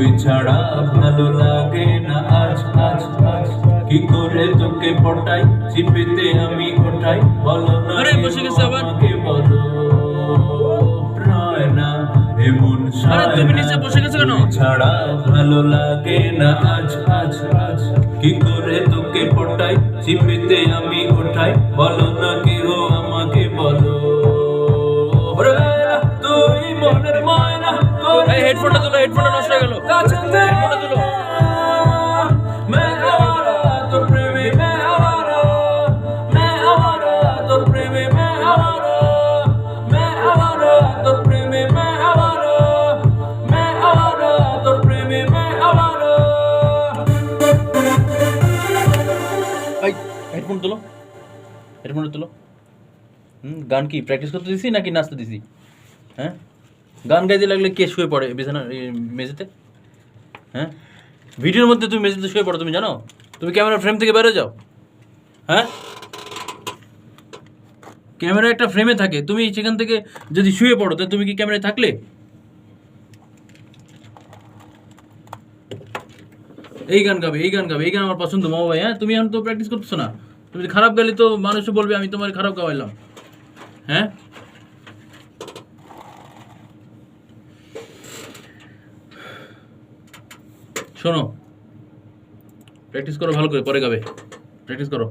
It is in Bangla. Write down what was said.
তুই ছাড়া ভালো লাগে না আজ আজ আজ। কি করে তোকে পটাই চিপিতে আমি ওঠাই। বলো না বসে গেছে আবার। বলো। আমি ওঠাই। বলো না কে হেডফোন তোলো। হেডফোন তোলো। হুম, গান কি প্র্যাকটিস করতে দিছি নাকি নাচতে দিছি? হ্যাঁ? গান গাইতে লাগলে কে শুয়ে পড়ে বিছানা মেঝেতে? হ্যাঁ? ভিডিওর মধ্যে তুমি মেঝেতে শুয়ে পড়ো, তুমি জানো? তুমি ক্যামেরা ফ্রেম থেকে বেরো যাও। হ্যাঁ? ক্যামেরা একটা ফ্রেমে থাকে। তুমি সেখান থেকে যদি শুয়ে পড়ো, তাহলে তুমি কি ক্যামেরায় থাকলে? এই গান গাবে, এই গান গাবে, এই গান আমার পছন্দ, মামা ভাই হ্যাঁ? তুমি এখন তো প্র্যাকটিস করতেছো না। তুমি খারাপ গালি তো মানুষও বলবে, আমি তোমার খারাপ গাওয়াইলাম। হ্যাঁ? শোনো। প্র্যাকটিস করো ভালো করে পরে গাবে। প্র্যাকটিস করো।